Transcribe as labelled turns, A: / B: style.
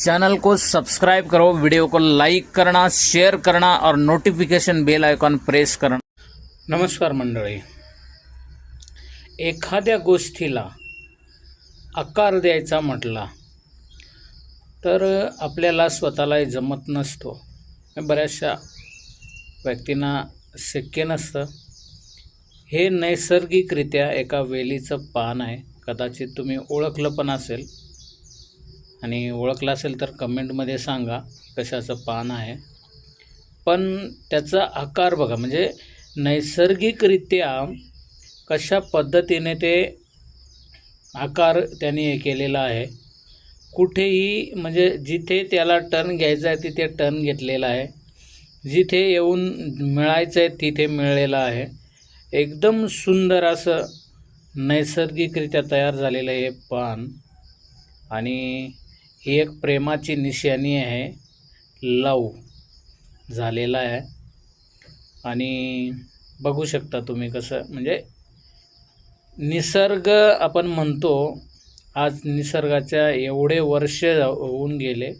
A: Channel को subscribe करो video को लाईक करना शेअर करना और नोटिफिकेशन बेल आयकॉन प्रेस करना। नमस्कार मंडळी। एखाद्या गोष्टीला आकार द्यायचा म्हटला तर आपल्याला स्वतःला जमत नसतो. बऱ्याचशा व्यक्तींना शक्य नसतं. हे नैसर्गिकरित्या एका वेलीचं पान आहे. कदाचित तुम्ही ओळखलं पण असेल. आणि ओळखलं असेल तर कमेंटमध्ये सांगा कशाचं पान आहे. पण त्याचा आकार बघा म्हणजे नैसर्गिकरित्या कशा पद्धतीने ते आकार त्यांनी हे केलेला आहे. कुठेही म्हणजे जिथे त्याला टर्न घ्यायचा आहे तिथे टर्न घेतलेला आहे. जिथे येऊन मिळायचं आहे तिथे मिळलेलं आहे. एकदम सुंदर असं नैसर्गिकरित्या तयार झालेलं हे पान. आणि ही एक प्रेमाची निशाणी आहे. लव झालेला आहे. आणि बघू शकता तुम्ही कसं म्हणजे निसर्ग आपण म्हणतो आज निसर्गाच्या एवढे वर्ष होऊन गेले